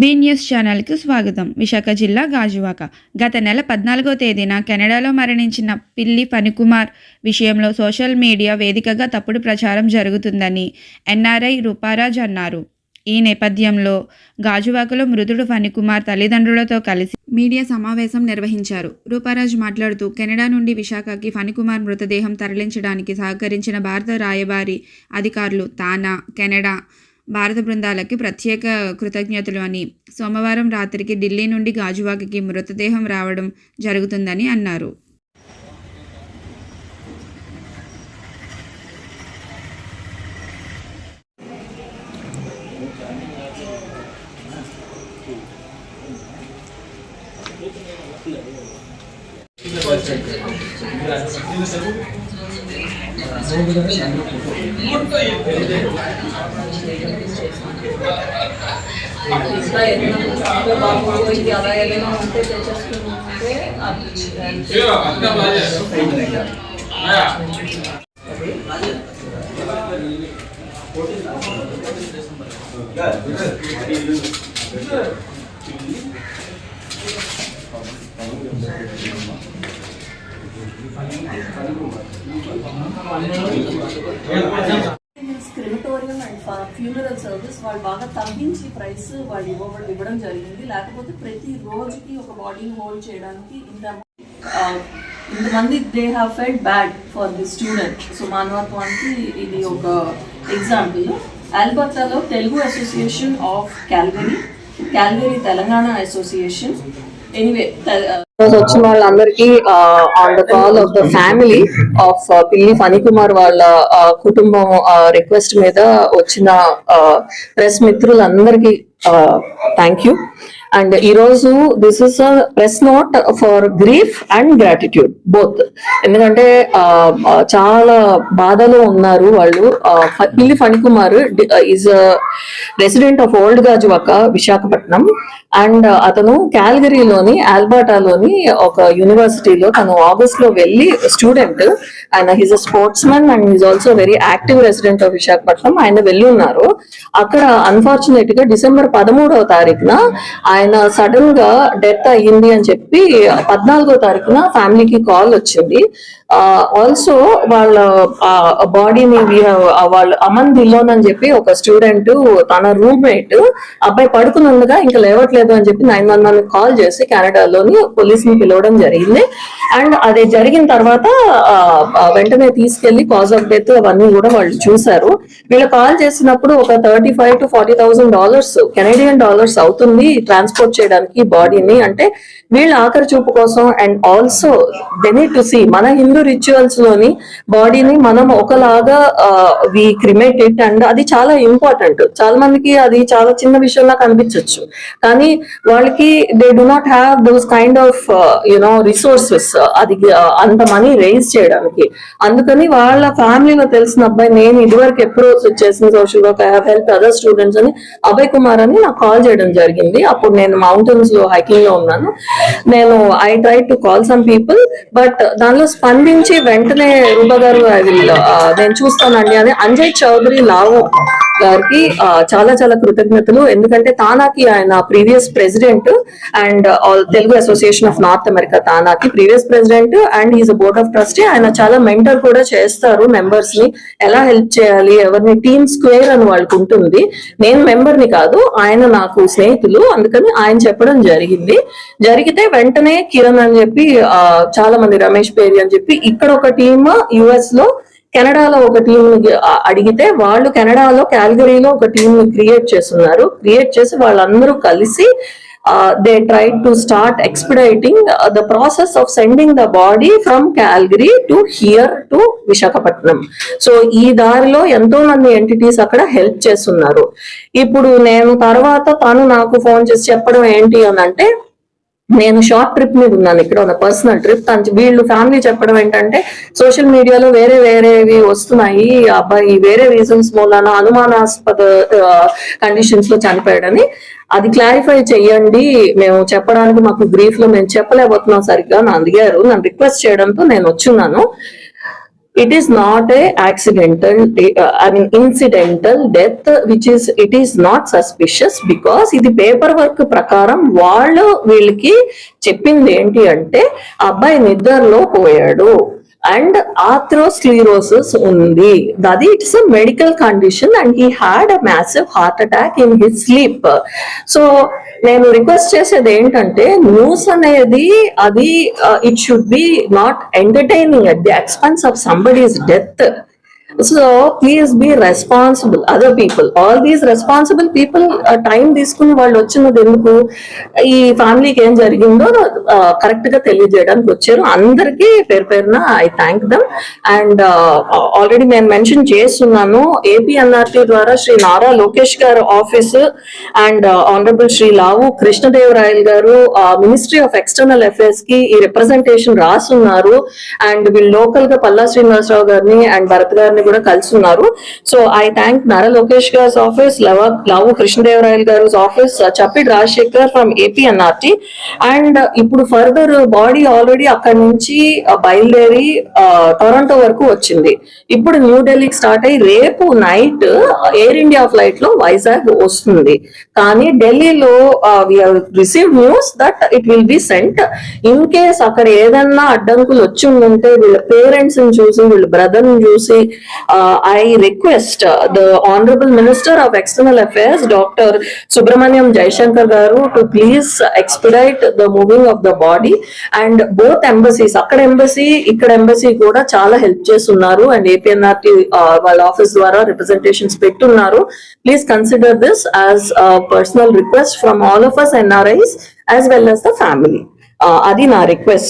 బీన్యూస్ ఛానల్కు స్వాగతం. విశాఖ జిల్లా గాజువాక. గత నెల పద్నాలుగో తేదీన కెనడాలో మరణించిన పిల్లి ఫణికుమార్ విషయంలో సోషల్ మీడియా వేదికగా తప్పుడు ప్రచారం జరుగుతుందని ఎన్ఆర్ఐ రూపారాజ్ అన్నారు. ఈ నేపథ్యంలో గాజువాకలో మృతుడు ఫణికుమార్ తల్లిదండ్రులతో కలిసి మీడియా సమావేశం నిర్వహించారు. రూపారాజ్ మాట్లాడుతూ కెనడా నుండి విశాఖకి ఫణికుమార్ మృతదేహం తరలించడానికి సహకరించిన భారత రాయబారి అధికారులు తానా కెనడా భారత బృందాలకి ప్రత్యేక కృతజ్ఞతలు అని సోమవారం రాత్రికి ఢిల్లీ నుండి గాజువాకకి మృతదేహం రావడం జరుగుతుందని అన్నారు. ఇంకా ఏదైనా పుస్తకాలు బాగోపోయి అలా ఏదైనా ఉంటే తెచ్చేసుకుంటే అది క్రిమిటోరియం అండ్ ఫ్యూనరల్ సర్వీస్ వాళ్ళు బాగా తగ్గించి ప్రైస్ వాళ్ళు ఇవ్వ ఇవ్వడం జరిగింది. లేకపోతే ప్రతి రోజుకి ఒక బాడీని హోల్డ్ చేయడానికి ఇంత ఇంతమంది they have felt bad for the student so మానవత్వానికి ఇది ఒక example అల్బర్టాలో Telugu association of Calgary Calgary Telangana association anyway వచ్చిన వాళ్ళందరికీ on the call of the family of Pilli Phani Kumar వాళ్ళ కుటుంబం రిక్వెస్ట్ మీద వచ్చిన ప్రెస్ మిత్రులందరికీ థ్యాంక్ యూ అండ్ ఈ రోజు this is press note for grief and gratitude both ఎందుకంటే చాలా బాధలో ఉన్నారు వాళ్ళు. Pilli Phanikumar is resident of old Gajuwaka Visakhapatnam and అతను క్యాల్గరీలోని ఆల్బర్టాలోని ఒక యూనివర్సిటీలో తను ఆగస్ట్లో వెళ్ళి స్టూడెంట్. ఆయన his a sportsman and is also very active resident of Visakhapatnam. ఆయన వెళ్ళి ఉన్నారు. అక్కడ అన్ఫార్చునేట్గా డిసెంబర్ పదమూడవ తారీఖున ఆయన సడన్గా డెత్ అయ్యింది అని చెప్పి పద్నాలుగో తారీఖున ఫ్యామిలీకి కాల్ వచ్చింది. ఆల్సో వాళ్ళ బాడీని వాళ్ళ అమన్ దిల్లోన్ అని చెప్పి ఒక స్టూడెంట్ తన రూమ్మేట్ అబ్బాయి పడుకుని ఇంకా లేవట్లేదు అని చెప్పి నైన్ వన్ వన్ కాల్ చేసి కెనడాలోని పోలీస్ని పిలవడం జరిగింది. అండ్ అది జరిగిన తర్వాత వెంటనే తీసుకెళ్ళి కాజ్ ఆఫ్ డెత్ అవన్నీ కూడా వాళ్ళు చూశారు. వీళ్ళు కాల్ చేసినప్పుడు ఒక thirty five to forty thousand dollars Canadian dollars అవుతుంది ట్రాన్స్పోర్ట్ చేయడానికి బాడీని అంటే వీళ్ళ ఆఖరి చూపు కోసం and also then to see మన హిందూ రిచువల్స్లోని బాడీని మనం ఒకలాగా వి క్రిమేట్ ఇట్ అండ్ అది చాలా ఇంపార్టెంట్ చాలా మందికి అది చాలా చిన్న విషయంలా కనిపించవచ్చు కానీ వాళ్ళకి they do not have those kind of you know resources అది అంత మనీ రేజ్ చేయడానికి. అందుకని వాళ్ళ ఫ్యామిలీలో తెలిసిన అబ్బాయి నేను ఇదివరకు ఎప్పుడో చేసిన social work I help other students అని అభయ్ కుమార్ అని నాకు కాల్ చేయడం జరిగింది. అప్పుడు నేను మౌంటైన్స్లో హైకింగ్లో ఉన్నాను. నేను I try to call some people but దానిలో స్పందించి వెంటనే రూప గారు I నేను చూస్తానండి అని అంజయ్ చౌదరి లావో గారికి చాలా చాలా కృతజ్ఞతలు. ఎందుకంటే తానాకి ఆయన previous president and Telugu association of north America తానాకి previous president and is board of trustee. ఆయన చాలా మెంటర్ కూడా చేస్తారు మెంబర్స్ని ఎలా హెల్ప్ చేయాలి? ఎవరిని? టీమ్ స్క్వేర్ అని వాళ్ళకు ఉంటుంది. నేను మెంబర్ని కాదు ఆయన నాకు స్నేహితులు. అందుకని ఆయన చెప్పడం జరిగింది. జరిగితే వెంటనే కిరణ్ అని చెప్పి చాలా మంది రమేష్ పేరి అని చెప్పి ఇక్కడ ఒక టీమ్ యుఎస్లో కెనడాలో ఒక టీమ్ అడిగితే వాళ్ళు కెనడాలో క్యాల్గరీలో ఒక టీమ్ క్రియేట్ చేస్తున్నారు. క్రియేట్ చేసి వాళ్ళందరూ కలిసి they try to start expediting the process of sending the body from Calgary to here to Visakhapatnam so ఈ దారిలో ఎంతో మంది ఎంటిటీస్ అక్కడ హెల్ప్ చేస్తున్నారు. ఇప్పుడు నేను తర్వాత తను నాకు ఫోన్ చేసి చెప్పడం ఏంటి అని అంటే నేను షార్ట్ ట్రిప్ మీద ఉన్నాను ఇక్కడ ఉన్న పర్సనల్ ట్రిప్ తను వీళ్ళు ఫ్యామిలీ చెప్పడం ఏంటంటే సోషల్ మీడియాలో వేరే వేరేవి వస్తున్నాయి. అబ్బాయి వేరే రీజన్స్ మూలాన అనుమానాస్పద కండిషన్స్లో చనిపోయాడని. అది క్లారిఫై చెయ్యండి. మేము చెప్పడానికి మాకు బ్రీఫ్లో మేము చెప్పలేకపోతున్నాం సరిగ్గా. అని అడిగారు నన్ను రిక్వెస్ట్ చేయడంతో నేను వచ్చున్నాను. It is not a accidental I mean incidental death which is it is not suspicious because ఇది పేపర్ వర్క్ ప్రకారం వాళ్ళు వీళ్ళకి చెప్పింది ఏంటి అంటే అబ్బాయి నిద్రలో పోయాడు. అండ్ ఆథ్రోస్క్లీరోసిస్ ఉంది. అది it's a medical condition and he had a massive heart attack in his sleep so నేను రిక్వెస్ట్ చేసేది ఏంటంటే న్యూస్ అనేది అది it should be not entertaining at the expense of somebody's death so please be responsible other people all these responsible people time తీసుకుని వాళ్ళు వచ్చినది ఎందుకు? ఈ ఫ్యామిలీకి ఏం జరిగిందో కరెక్ట్గా తెలియజేయడానికి వచ్చారు. అందరికీ పేరు పేరున I thank them and already నేను మెన్షన్ చేస్తున్నాను. ఏపీఎన్ఆర్టీ ద్వారా Shri Nara Lokesh garu office and honourable Shri Lavu Krishnadevarayalu garu ministry of external అఫేర్స్కి ఈ రిప్రజెంటేషన్ రాసున్నారు. అండ్ వీళ్ళు లోకల్గా పల్లా శ్రీనివాసరావు గారిని అండ్ భరత్ గారిని కూడా కలుసున్నారు. So I thank Nara Lokesh గారి ఆఫీస్ లవ లావు కృష్ణదేవరాయలు గారి office Chappid Rajasekhar from APNRT and ఇప్పుడు ఫర్దర్ బాడీ ఆల్రెడీ అక్కడి నుంచి uh, బయలుదేరి uh, టొరంటో వరకు వచ్చింది. ఇప్పుడు న్యూఢిల్లీకి స్టార్ట్ అయ్యి రేపు నైట్ ఎయిర్ ఇండియా ఫ్లైట్లో వైజాగ్ వస్తుంది. కానీ ఢిల్లీలో receive news that it will be sent in case అక్కడ ఏదన్నా అడ్డంకులు వచ్చి ఉంటే వీళ్ళ పేరెంట్స్ని చూసి వీళ్ళ బ్రదర్ని చూసి I request the honourable minister of external affairs doctor Subrahmanyam Jaishankar గారు to please expedite the moving of the body and both embassies అక్కడ ఎంబసీ ఇక్కడ ఎంబసీ కూడా చాలా హెల్ప్ చేస్తున్నారు. అండ్ ఏపీఎన్ఆర్టీ వాళ్ళ ఆఫీస్ ద్వారా రిప్రజెంటేషన్స్ పెట్టున్నారు. Please consider this as personal request from all of us NRIs as well as the family అది నా రిక్వెస్ట్